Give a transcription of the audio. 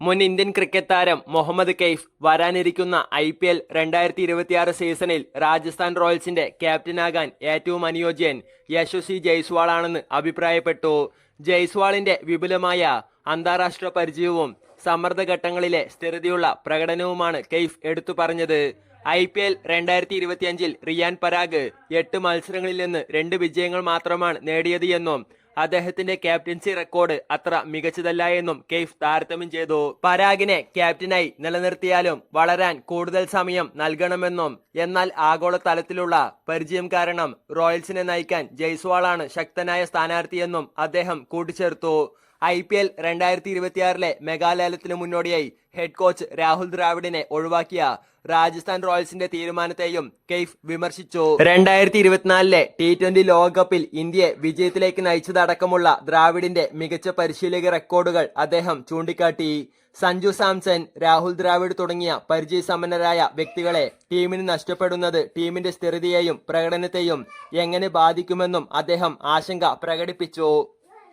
മുൻ Indian cricket താരം മുഹമ്മദ് കെയ്ഫ് വരാനിരിക്കുന്ന ഐ പി എൽ രണ്ടായിരത്തി ഇരുപത്തിയാറ് സീസണിൽ രാജസ്ഥാൻ റോയൽസിന്റെ ക്യാപ്റ്റനാകാൻ ഏറ്റവും അനുയോജ്യൻ യശസ്വി ജയ്സ്വാളാണെന്ന് അഭിപ്രായപ്പെട്ടു. ജയ്സ്വാളിന്റെ വിപുലമായ അന്താരാഷ്ട്ര പരിചയവും സമ്മർദ്ദഘട്ടങ്ങളിലെ സ്ഥിരതയുള്ള പ്രകടനവുമാണ് കെയ്ഫ് എടുത്തു പറഞ്ഞത്. ഐ പി എൽ രണ്ടായിരത്തി ഇരുപത്തിയഞ്ചിൽ റിയാൻ പരാഗ് എട്ട് മത്സരങ്ങളിൽ നിന്ന് രണ്ട് വിജയങ്ങൾ മാത്രമാണ് നേടിയത് എന്നും അദ്ദേഹത്തിന്റെ ക്യാപ്റ്റൻസി റെക്കോർഡ് അത്ര മികച്ചതല്ല എന്നും കെയ്ഫ് താരതമ്യം ചെയ്തു. പരാഗിനെ ക്യാപ്റ്റനായി നിലനിർത്തിയാലും വളരാൻ കൂടുതൽ സമയം നൽകണമെന്നും എന്നാൽ ആഗോള തലത്തിലുള്ള പരിചയം കാരണം റോയൽസിനെ നയിക്കാൻ ജയ്സ്വാളാണ് ശക്തനായ സ്ഥാനാർത്ഥിയെന്നും അദ്ദേഹം കൂട്ടിച്ചേർത്തു. ഐ പി എൽ രണ്ടായിരത്തി ഇരുപത്തിയാറിലെ മെഗാലയലത്തിന് മുന്നോടിയായി ഹെഡ് കോച്ച് രാഹുൽ ദ്രാവിഡിനെ ഒഴിവാക്കിയ രാജസ്ഥാൻ റോയൽസിന്റെ തീരുമാനത്തെയും കെയ്ഫ് വിമർശിച്ചു. രണ്ടായിരത്തി ഇരുപത്തിനാലിലെ ടി ട്വന്റി ലോകകപ്പിൽ ഇന്ത്യയെ വിജയത്തിലേക്ക് നയിച്ചതടക്കമുള്ള ദ്രാവിഡിന്റെ മികച്ച പരിശീലക റെക്കോർഡുകൾ അദ്ദേഹം ചൂണ്ടിക്കാട്ടി. സഞ്ജു സാംസൺ രാഹുൽ ദ്രാവിഡ് തുടങ്ങിയ പരിചയസമ്പന്നരായ വ്യക്തികളെ ടീമിന് നഷ്ടപ്പെടുന്നത് ടീമിന്റെ സ്ഥിരതയെയും പ്രകടനത്തെയും എങ്ങനെ ബാധിക്കുമെന്നും അദ്ദേഹം ആശങ്ക പ്രകടിപ്പിച്ചു.